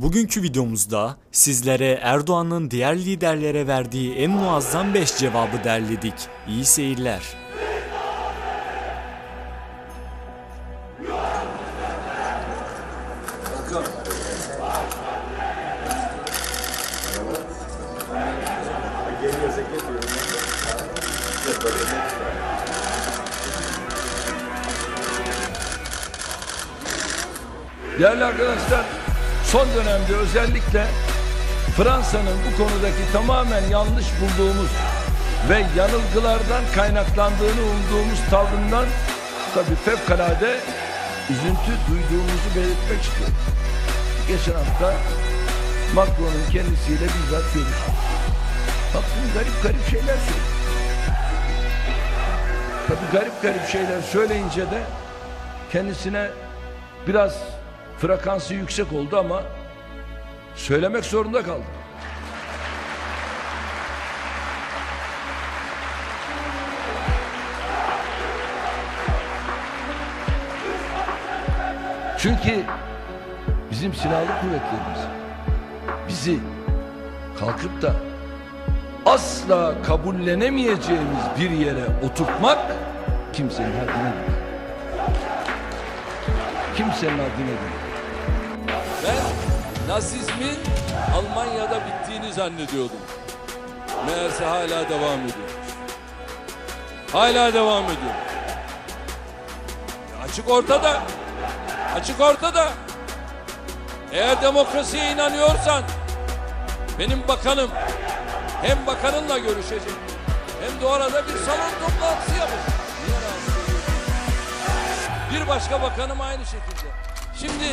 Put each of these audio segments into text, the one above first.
Bugünkü videomuzda sizlere Erdoğan'ın diğer liderlere verdiği en muazzam 5 cevabı derledik. İyi seyirler. Değerli arkadaşlar, son dönemde özellikle Fransa'nın bu konudaki tamamen yanlış bulduğumuz ve yanılgılardan kaynaklandığını umduğumuz tavrından tabii fevkalade üzüntü duyduğumuzu belirtmek istiyorum. Geçen hafta Macron'un kendisiyle bizzat görüştüm. Baktım garip garip şeyler söylüyor. Tabii garip garip şeyler söyleyince de kendisine biraz frekansı yüksek oldu ama söylemek zorunda kaldım. Çünkü bizim silahlı kuvvetlerimiz bizi kalkıp da asla kabullenemeyeceğimiz bir yere oturtmak kimsenin haddine değil. Kimsenin haddine değil. Nazizmin Almanya'da bittiğini zannediyordum. Meğerse hala devam ediyor. Hala devam ediyor. Açık ortada. Açık ortada. Eğer demokrasiye inanıyorsan benim bakanım hem bakanınla görüşecek hem de orada bir salon toplantısı yapacak. Bir başka bakanım aynı şekilde. Şimdi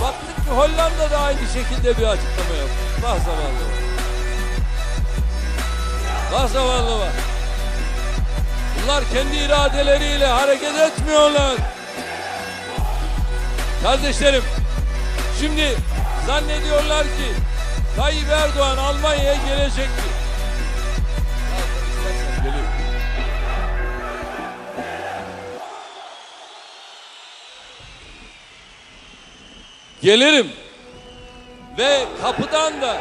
ki Hollanda da aynı şekilde bir açıklama yaptı. Vah zavallı var. Vah zavallı var. Bunlar kendi iradeleriyle hareket etmiyorlar. Kardeşlerim, şimdi zannediyorlar ki Tayyip Erdoğan Almanya'ya gelecektir. Gelirim ve kapıdan da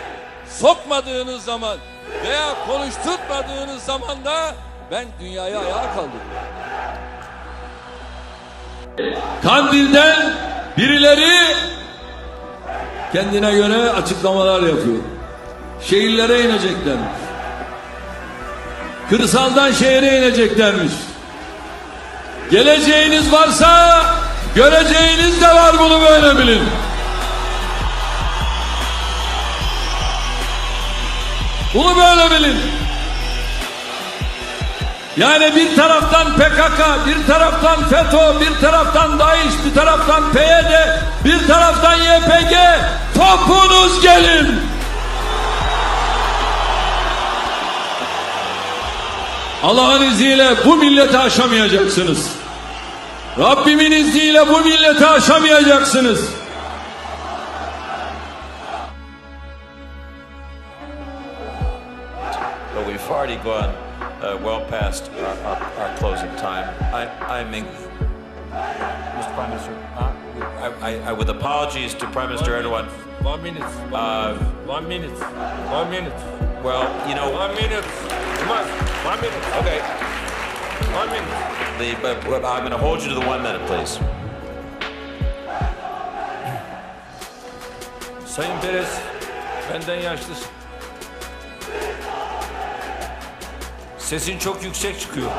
sokmadığınız zaman veya konuşturtmadığınız zaman da ben dünyayı ayağa kaldırırım. Kandil'den birileri kendine göre açıklamalar yapıyor. Şehirlere ineceklermiş. Kırsaldan şehre ineceklermiş. Geleceğiniz varsa göreceğiniz de var bunu böyle bilin. Bunu böyle bilin. Yani bir taraftan PKK, bir taraftan FETÖ, bir taraftan DAEŞ, bir taraftan PYD, bir taraftan YPG. Topunuz gelin. Allah'ın izniyle bu milleti aşamayacaksınız. Rabbimin izniyle bu milleti aşamayacaksınız. But we've already gone uh, well past our, our, our closing time. I, I mean, Mr. Prime Minister, uh, I, I, I, with apologies to Prime Minister Erdogan, One minute. uh, One minute. One minute. well, you know, One minute. Come on. One minute. okay, One minute. the, but, but I'm going to hold you to the one minute, please. Sayın Perez, benden yaşlısın. Sesin çok yüksek çıkıyor.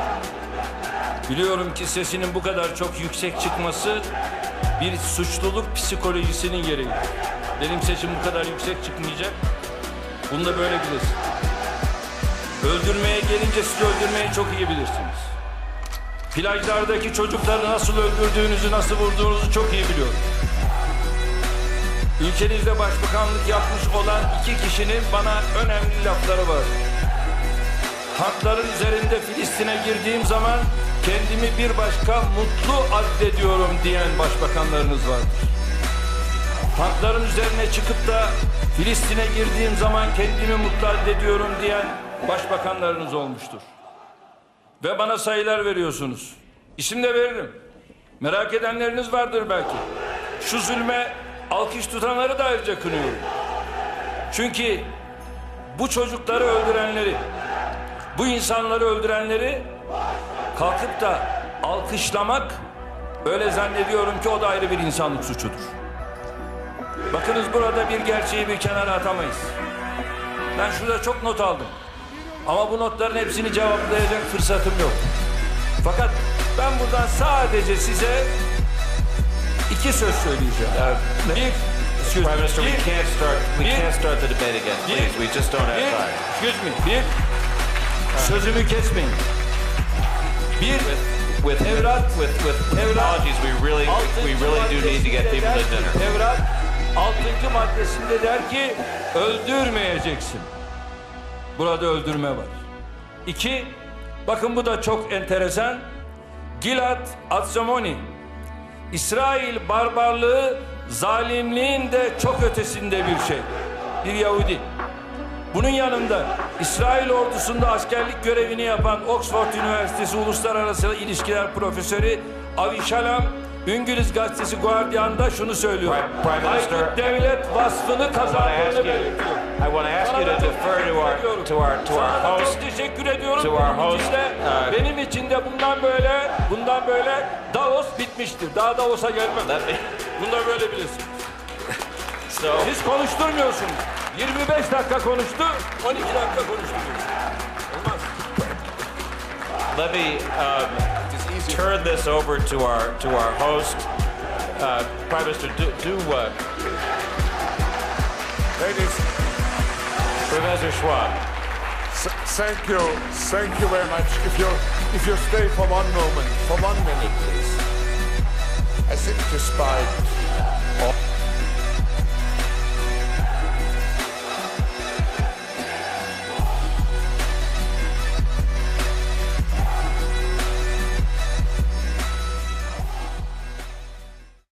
Biliyorum ki sesinin bu kadar çok yüksek çıkması bir suçluluk psikolojisinin gereği. Benim sesim bu kadar yüksek çıkmayacak. Bunu da böyle bilesin. Öldürmeye gelince siz öldürmeyi çok iyi bilirsiniz. Plajlardaki çocukları nasıl öldürdüğünüzü, nasıl vurduğunuzu çok iyi biliyorum. Ülkenizde başbakanlık yapmış olan iki kişinin bana önemli lafları var. Tankların üzerinde Filistin'e girdiğim zaman kendimi bir başka mutlu addediyorum diyen başbakanlarınız vardır. Tankların üzerine çıkıp da Filistin'e girdiğim zaman kendimi mutlu addediyorum diyen başbakanlarınız olmuştur. Ve bana sayılar veriyorsunuz. İsim de veririm. Merak edenleriniz vardır belki. Şu zulme alkış tutanları da ayrıca kınıyorum. Çünkü bu çocukları öldürenleri, bu insanları öldürenleri kalkıp da alkışlamak öyle zannediyorum ki o da ayrı bir insanlık suçudur. Bakınız burada bir gerçeği bir kenara atamayız. Ben şurada çok not aldım. Ama bu notların hepsini cevaplayacak fırsatım yok. Fakat ben buradan sadece size iki söz söyleyeceğim. Bir, excuse Prime me, Minister, we bir- can't start. We bir- can't start the debate again, please. We just don't have bir, time. excuse me, bir, sözümü kesmeyin. Bir, With Evlat, with with Evlat, apologies, we really we really do need to get people to dinner. Evlat, altıncı maddesinde der ki öldürmeyeceksin. Burada öldürme var. İki, bakın bu da çok enteresan. Gilad Atzamoni, İsrail barbarlığı zalimliğin de çok ötesinde bir şey. Bir Yahudi. Bunun yanında İsrail ordusunda askerlik görevini yapan Oxford Üniversitesi Uluslararası İlişkiler Profesörü Avi Shalom, İngiliz gazetesi Guardian'da şunu söylüyor. Aykut devlet vasfını kazandığını belirtiyor. I want to ask you to defer to our to our to our host. çok teşekkür ediyorum. to our benim host, için de, uh, benim için de bundan böyle bundan böyle Davos bitmiştir. Daha Davos'a gelmem. Bunu da böyle bilirsin. So Siz konuşturmuyorsunuz. 25 dakika konuştu, 12 dakika konuştu. Olmaz. let me um, turn this over to our to our host, uh, Prime Minister. Do, do uh, Ladies, Professor Schwab. th- thank you, thank you very much. If you if you stay for one moment, for one minute, please. I think despite all